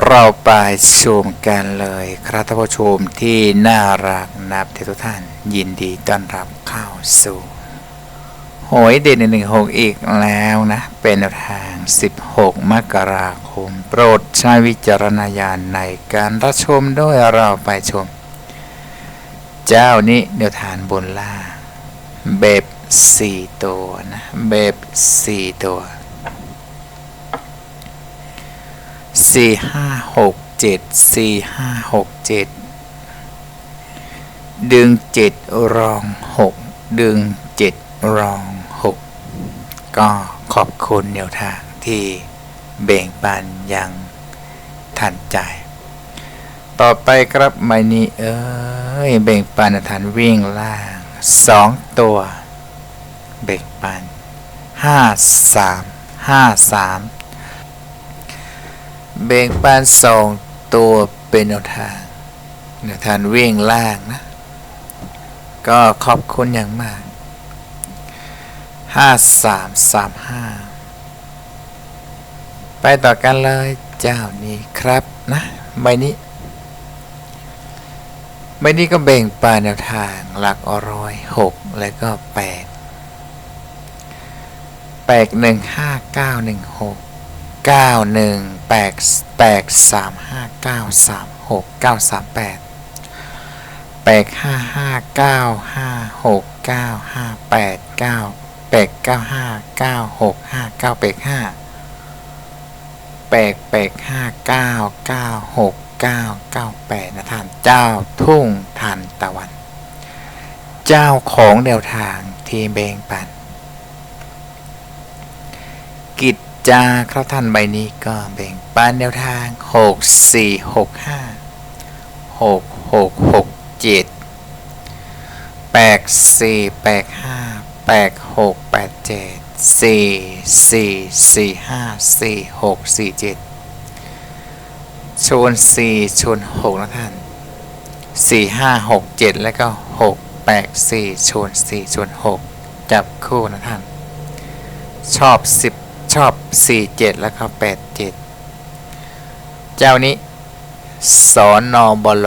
เราไปชมกันเลยครับท่านผู้ชมที่น่ารักนับทุกท่าน ยินดีต้อนรับเข้าสู่หวยเด่นหนึ่งหกอีกแล้วนะ เป็นแนวทาง 16 มกราคม โปรดใช้วิจารณญาณในการรับชมด้วยเราไปชม เจ้านี้แนวทางบนล่าเบบ4ตัวนะเบบ4ตัว สี่ห้าหกเจ็ด C ห้าหกเจ็ดดึงเจ็ดรองหกดึงเจ็ดรองหกก็ขอบคุณแนวทางที่แบ่งปันอย่างทันใจ ต่อไปครับไมนี้เอ้ยแบ่งปันทันวิ่งล่างสองตัวแบ่งปันห้าสามห้าสาม เบ่งปานสองตัวเป็นแนวทางแนวทางวิ่งล่างนะ ก็ขอบคุณอย่างมากห้าสามสามห้าไปต่อกันเลยเจ้านี้ครับนะใบนี้ใบนี้ก็เบ่งปานแนวทางหลักอร้อยหกแล้วก็แปดแปดหนึ่งห้าเก้าหนึ่งหกเก้าหนึ่ง แปดแปดสามห้าเก้าสามหกเก้าสามแปดแปดห้าห้าเก้าห้าหกเก้าห้าแปดเก้าแปดเก้าห้าเก้าหกห้าเก้าแปดห้าแปดแปดห้าเก้าเก้าหกเก้าเก้าแปดนะท่านเจ้าทุ่งทันตะวัน เจ้าของแนวทางทีเบงปัน กิจ จาครับท่านใบนี้ก็แบ่งปันแนวทาง 6 4 6 5 6 6 6 7 8 4 8 5 8 6 8 7 4 4 4 5 4 6 4 7ชน4ชน6นะท่าน 4 5 6 7 แล้วก็ 6 8 4ชน4ชน6จับคู่นะท่าน ชอบ 10 ชอบ 47 แล้วก็87 เจ้านี้สอนนอบล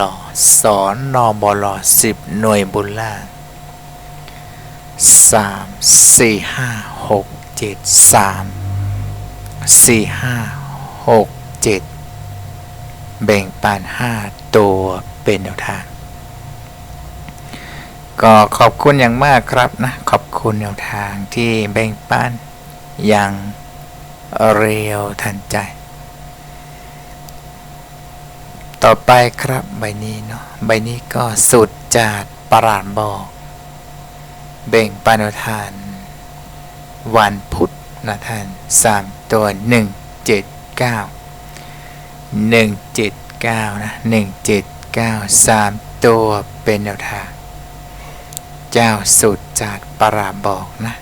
สอนนอบล10 หน่วยบุญล่าง3 4 5 6 7 3 4 5 6 7 แบ่งปัน 5 ตัวเป็นแนวทาง ก็ขอบคุณอย่างมากครับนะ ขอบคุณแนวทางที่แบ่งปันอย่าง เร็วทันใจ ต่อไปครับใบนี้เนาะใบนี้ก็สุดจาดประหลาดบอก เบ่งปานทาน วันพุธนะท่านสามตัวหนึ่งเจ็ดเก้าหนึ่งเจ็ดเก้านะหนึ่งเจ็ดเก้าสามตัวเป็นแนวทางเจ้าสุดจาดประหลาดบอกนะ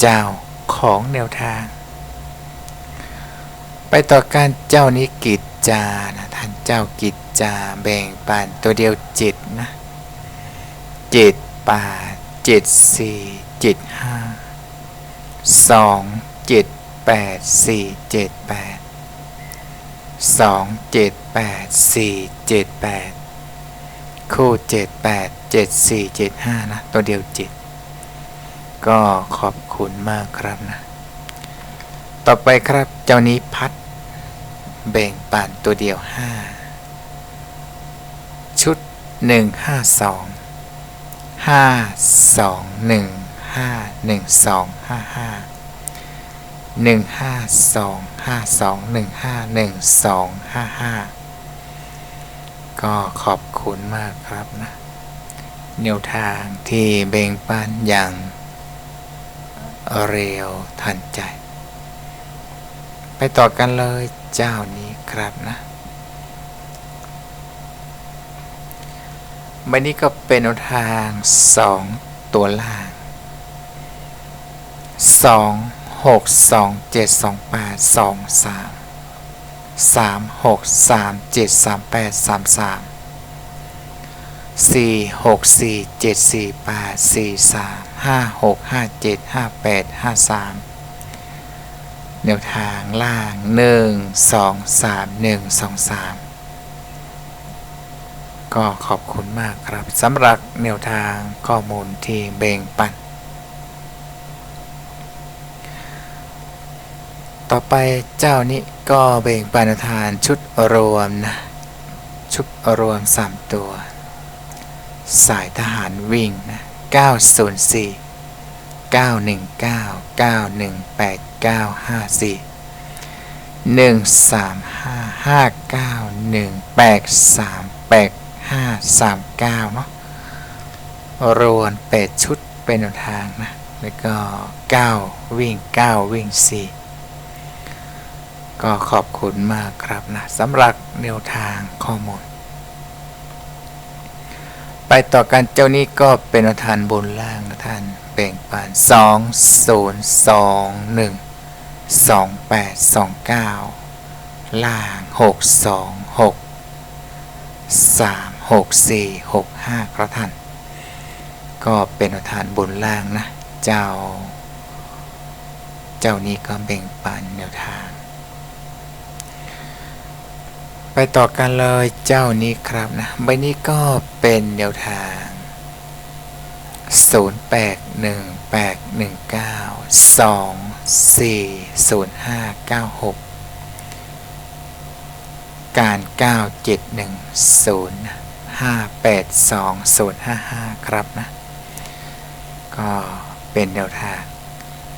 เจ้าของแนวทาง ไปต่อการเจ้านี้กิจจานะท่านเจ้ากิจจาแบ่งปันตัวเดียวจิตนะเจ็ดป่าเจ็ดสี่เจ็ดห้าสองเจ็ดแปดสี่เจ็ดแปดสองเจ็ดแปดสี่เจ็ดแปดคู่เจ็ดแปดเจ็ดสี่เจ็ดห้านะตัวเดียวจิต ก็ขอบคุณมากครับนะ ต่อไปครับเจ้านี้พัด แบ่งปันตัวเดียว 5 ชุด 1 5 2 5 2 1 5 1 2 5 5 1 5 2 5 2 1 5 1 2 5 5 ก็ขอบคุณมากครับนะแนวทางที่แบ่งปันอย่างเร็วทันใจ ไปต่อกันเลย เจ้านี้ครับนะใบนี้ก็เป็นทางสองตัวล่างสองหกสองเจ็ดสองแปดสองสามสามหกสามเจ็ดสาม แนวทางล่างหนึ่งสองสามหนึ่งสองสามก็ขอบคุณมากครับสำหรับแนวทางข้อมูลที่แบ่งปัน ต่อไปเจ้านี้ก็แบ่งปันแนทานชุดรวมนะ ชุดรวม 3 ตัว สายทหารวิ่งนะ 904 919 918 954 135591838 539เนาะรวม8ชุดเป็นแนวทางนะ แล้วก็9วิ่ง9วิ่ง4ก็ขอบคุณมากครับนะสำหรับแนวทางข้อมูล ไปต่อกันเจ้านี้ก็เป็นทางบนล่างนะท่านแบ่งปัน2 0 2 1 2 8 2 2829 ล่าง 6 2 6 3 6 4 6 5 ครับท่าน ก็เป็นแนวทางบนล่างนะ เจ้า เจ้านี้ก็แบ่งปันแนวทาง ไปต่อกันเลยเจ้านี้ครับนะ ใบนี้ก็เป็นแนวทาง0 8 1 8 1 9 2 4 0 5 9 6 การ 9 7 1 0 5 8 2 0 5 5 ครับนะ ก็เป็นแนวทาง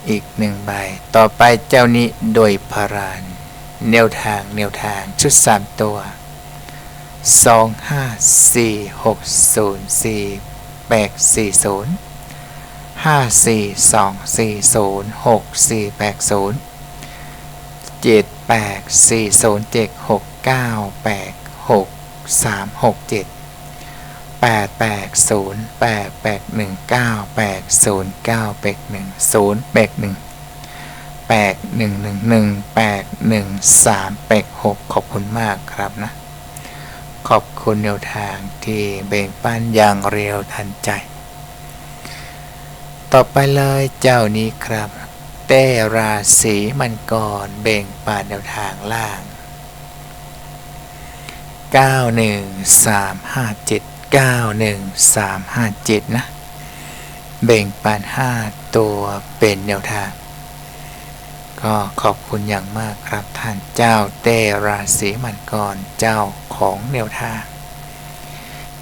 อีกหนึ่งใบ ต่อไปเจ้านี้โดยพารานแนวทางแนวทางชุด 3 ตัว 2 5 4 6 0 4 8 4 0 5 4 2 4 0 6 4 8 0 7 8 4 0 7 6 9 8 6 3 6 7 8 8 0 8 8 1 9 8 0 9 8 1 0 8 1 8 1 1 1 8 1 3 8 6ขอบคุณมากครับนะ ขอบคุณแนวทางที่แบ่งปันอย่างเร็วทันใจ ต่อไปเลยเจ้านี้ครับ เต้ราศีมังกรเบ่งปันแนวทางล่าง 91357 91357 นะ เบ่งปัน5 ตัวเป็นแนวทาง ก็ขอบคุณอย่างมากครับท่านเจ้าเต้ราศีมังกรเจ้าของแนวทาง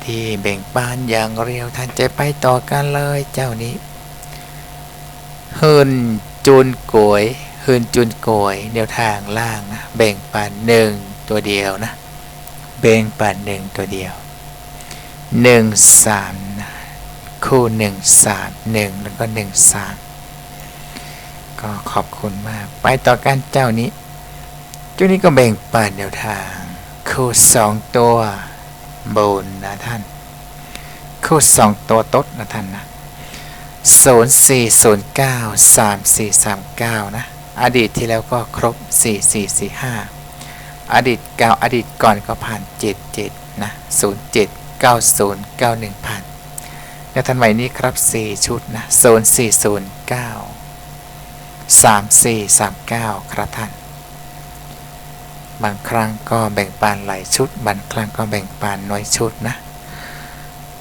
ที่เบ่งปันอย่างเร็วทันใจไปต่อกันเลยเจ้านี้ หืนจุนโกยหืนจุนโกยแนวทางล่างนะแบ่งปันหนึ่งตัวเดียวนะแบ่งปันหนึ่งตัวเดียวหนึ่งสามนะคู่หนึ่งสามหนึ่งแล้วก็หนึ่งสามก็ขอบคุณมาก ไปต่อกันเจ้านี้เจ้านี้ก็แบ่งปันแนวทาง คู่สองตัวบนนะท่าน คู่สองตัวตดนะท่านนะ 0409 3439 นะ อดีตที่แล้วก็ครบ 4445 อดีตเก่าอดีตก่อนก็ผ่าน 77 นะ 07 90 91 ผ่านแล้วทันใหม่นี้ครับ 4 ชุดนะ 0409 3439 ครับท่าน บางครั้งก็แบ่งปันหลายชุด บางครั้งก็แบ่งปันน้อยชุดนะ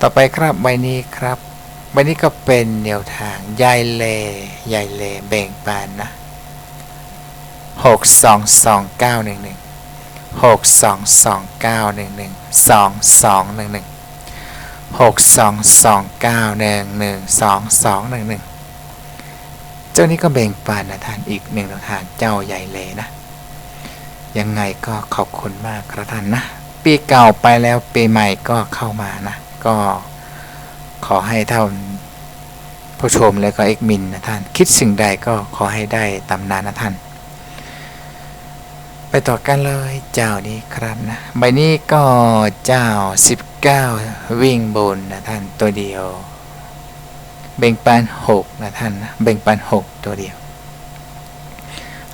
ต่อไปครับใบนี้ครับ วันนี้ก็เป็นแนวทางยายเลยายเลแบ่งปันนะหกสองสองเก้าหนึ่งหนึ่งหกสองสองเก้าหนึ่งหนึ่งสองสองหนึ่งหนึ่งหกสองสองเก้าหนึ่งหนึ่งสองสองหนึ่งหนึ่งเจ้านี้ก็แบ่งปันนะท่านอีกหนึ่งแนวทางเจ้าใหญ่เลนะ ยังไงก็ขอบคุณมากครับท่านนะ ปีเก่าไปแล้วปีใหม่ก็เข้ามานะ ก็ ขอให้ท่านผู้ชมและก็เอกมินนะท่าน คิดสิ่งใดก็ขอให้ได้ตำนานนะท่าน ไปต่อกันเลยเจ้านี้ครับนะใบนี้ก็เจ้า 19 วิ่งบนนะท่านตัวเดียวเบ่งปัน6นะท่านนะเบ่งปัน6 ตัวเดียว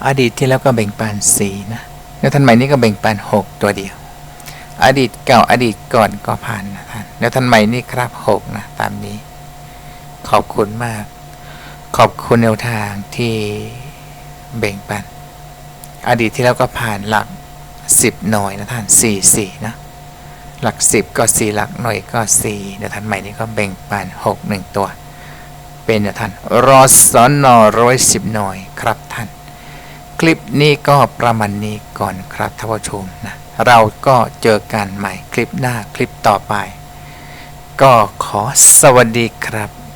อดีตที่แล้วก็เบ่งปัน4นะแล้วท่านใหม่นี้ก็เบ่งปัน6 ตัวเดียว อดีตเก่าอดีตก่อนก็ผ่านนะท่านแล้วท่านใหม่นี่ครับหกนะตามนี้ ขอบคุณมาก ขอบคุณแนวทางที่แบ่งปัน อดีตที่แล้วก็ผ่านหลัก10หน่วยนะท่าน4 4นะหลัก10ก็4หลักหน่วยก็4นะท่านใหม่นี้ก็แบ่งปัน6 1ตัว เป็นนะท่านรอสอนนอร้อยสิบหน่วยครับท่าน คลิปนี้ก็ประมาณนี้ก่อนครับท่านผู้ชมนะ เราก็เจอกันใหม่คลิปหน้าคลิปต่อไป ก็ขอสวัสดีครับ